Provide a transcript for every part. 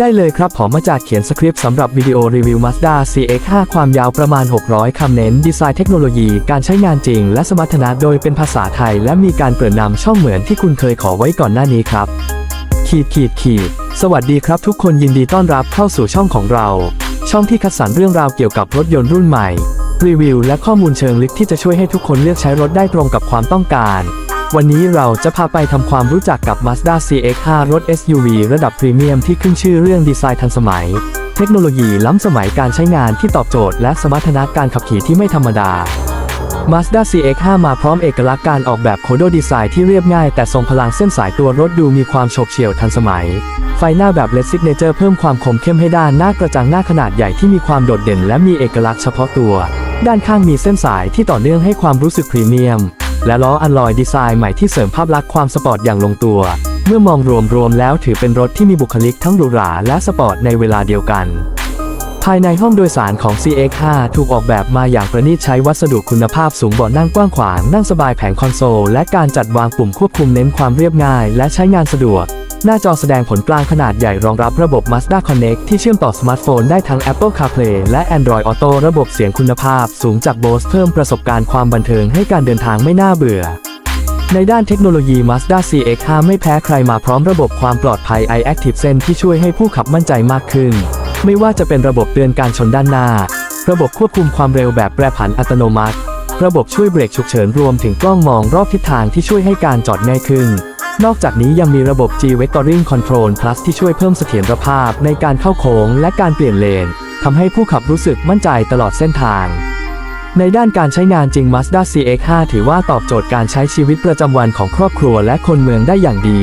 ได้เลยครับผมมาจากเขียนสคริปต์สำหรับวิดีโอรีวิว Mazda CX-5 ความยาวประมาณ 600 คำเน้น ดีไซน์เทคโนโลยี การใช้งานจริง และสมรรถนะโดยเป็นภาษาไทย และมีการเกริ่นนำช่องเหมือนที่คุณเคยขอไว้ก่อนหน้านี้ครับ ขีดขีดขีด สวัสดีครับทุกคนยินดีต้อนรับเข้าสู่ช่องของเรา ช่องที่คัดสรรเรื่องราวเกี่ยวกับรถยนต์รุ่นใหม่ รีวิว และข้อมูลเชิงลึกที่จะช่วยให้ทุกคนเลือกใช้รถได้ตรงกับความต้องการ วันนี้เราจะพาไปทำความรู้จักกับ Mazda CX-5 รถ SUV ระดับพรีเมียมที่ขึ้นชื่อเรื่องดีไซน์ทันสมัย เทคโนโลยีล้ำสมัยการใช้งานที่ตอบโจทย์และสมรรถนะการขับขี่ที่ไม่ธรรมดา Mazda CX-5 มาพร้อมเอกลักษณ์การออกแบบโคโดดีไซน์ที่เรียบง่ายแต่ทรงพลังเส้นสายตัวรถดูมีความโฉบเฉี่ยวทันสมัย ไฟหน้าแบบเลดซิกเนเจอร์เพิ่มความคมเข้มให้ด้านหน้ากระจังหน้าขนาดใหญ่ที่มีความโดดเด่นและมีเอกลักษณ์เฉพาะตัว ด้านข้างมีเส้นสายที่ต่อเนื่องให้ความรู้สึกพรีเมียม และล้ออัลลอยดีไซน์ใหม่ที่เสริมภาพลักษณ์ความสปอร์ตอย่างลงตัว เมื่อมองรวมๆแล้วถือเป็นรถที่มีบุคลิกทั้งหรูหราและสปอร์ตในเวลาเดียวกัน ภายในห้องโดยสารของ CX5 ถูกออกแบบมาอย่างประณีตใช้วัสดุคุณภาพสูงเบาะนั่งกว้างขวางนั่งสบายแผงคอนโซลและการจัดวางปุ่มควบคุมเน้นความเรียบง่าย และใช้งานสะดวก หน้าจอแสดงผลกลางขนาดใหญ่รองรับระบบ Mazda Connect ที่เชื่อมต่อสมาร์ทโฟนได้ทั้ง Apple CarPlay และ Android Auto ระบบเสียงคุณภาพสูงจาก Bose เพิ่มประสบการณ์ความบันเทิงให้การเดินทางไม่น่าเบื่อในด้านเทคโนโลยี Mazda CX-5 ไม่แพ้ใครมาพร้อมระบบความปลอดภัย iActive Sense ที่ช่วยให้ผู้ขับมั่นใจมากขึ้น ไม่ว่าจะเป็นระบบเตือนการชนด้านหน้า ระบบควบคุมความเร็วแบบแปรผันอัตโนมัติ ระบบช่วยเบรกฉุกเฉินรวมถึงกล้องมองรอบทิศทางที่ช่วยให้การจอดง่ายขึ้น นอกจากนี้ยังมีระบบ G Vectoring Control Plus ที่ช่วยเพิ่มเสถียรภาพในการเข้าโค้งและการเปลี่ยนเลนทำให้ผู้ขับรู้สึกมั่นใจตลอดเส้นทาง ในด้านการใช้งานจริง Mazda CX-5 ถือว่าตอบโจทย์การใช้ชีวิตประจำวันของครอบครัวและคนเมืองได้อย่างดี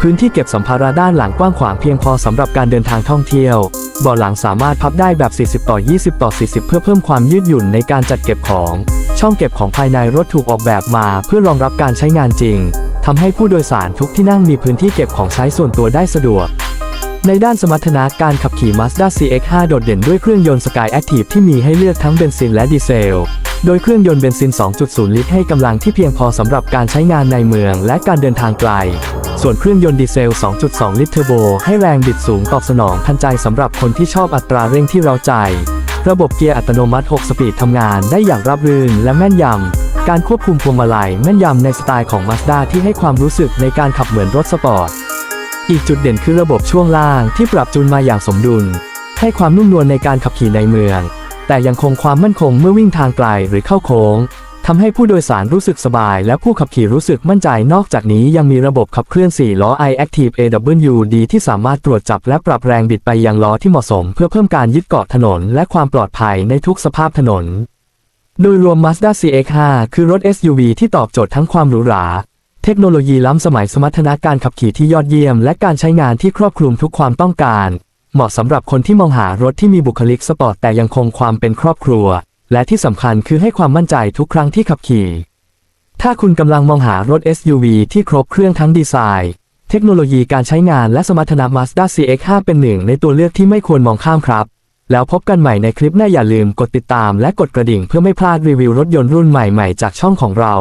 พื้นที่เก็บสัมภาระด้านหลังกว้างขวางเพียงพอสำหรับการเดินทางท่องเที่ยวเบาะหลังสามารถพับได้แบบ 40 ต่อ 20 ต่อ 40 เพื่อเพิ่มความยืดหยุ่นในการจัดเก็บของ ช่องเก็บของภายในรถถูกออกแบบมาเพื่อรองรับการใช้งานจริง ทำให้ผู้โดยสารทุกที่นั่งมีพื้นที่เก็บของใช้ส่วนตัวได้สะดวก ในด้านสมรรถนะการขับขี่ Mazda CX-5 โดดเด่นด้วยเครื่องยนต์ Sky Active ที่มีให้เลือกทั้งเบนซินและดีเซล โดยเครื่องยนต์เบนซิน 2.0 ลิตรให้กำลังที่เพียงพอสำหรับการใช้งานในเมืองและการเดินทางไกล ส่วนเครื่องยนต์ดีเซล 2.2 ลิตรเทอร์โบให้แรงบิดสูงตอบสนองทันใจสำหรับคนที่ชอบอัตราเร่งที่เราใจ ระบบเกียร์อัตโนมัติ 6 สปีดทำงานได้อย่างราบรื่นและแม่นยำ การควบคุมพวงมาลัยแม่นยำในสไตล์ของ Mazda ที่ให้ความรู้สึกในการขับเหมือนรถสปอร์ต อีกจุดเด่นคือระบบช่วงล่างที่ปรับจูนมาอย่างสมดุล ให้ความนุ่มนวลในการขับขี่ในเมือง แต่ยังคงความมั่นคงเมื่อวิ่งทางไกลหรือเข้าโค้งทำให้ผู้โดยสารรู้สึกสบาย และผู้ขับขี่รู้สึกมั่นใจ นอกจากนี้ยังมีระบบขับเคลื่อน 4 ล้อ iActive AWD ที่สามารถตรวจจับและปรับแรงบิดไปยังล้อที่เหมาะสม เพื่อเพิ่มการยึดเกาะถนน และความปลอดภัยในทุกสภาพถนน โดยรวม Mazda CX-5 คือรถ SUV ที่ตอบโจทย์ทั้งความหรูหรา เทคโนโลยีล้ำสมัยสมรรถนะการขับขี่ที่ยอดเยี่ยม และการใช้งานที่ครอบคลุมทุกความต้องการ เหมาะสำหรับคนที่มองหารถที่มีบุคลิกสปอร์ตแต่ยังคงความเป็นครอบครัว และที่สำคัญคือให้ความมั่นใจทุกครั้งที่ขับขี่ ถ้าคุณกำลังมองหารถ SUV ที่ครบเครื่องทั้งดีไซน์ เทคโนโลยีการใช้งานและสมรรถนะ Mazda CX-5 เป็นหนึ่งในตัวเลือกที่ไม่ควรมองข้ามครับ แล้วพบกันใหม่ในคลิปหน้าอย่าลืมกดติดตามและกดกระดิ่งเพื่อไม่พลาดรีวิวรถยนต์รุ่นใหม่ๆจากช่องของเรา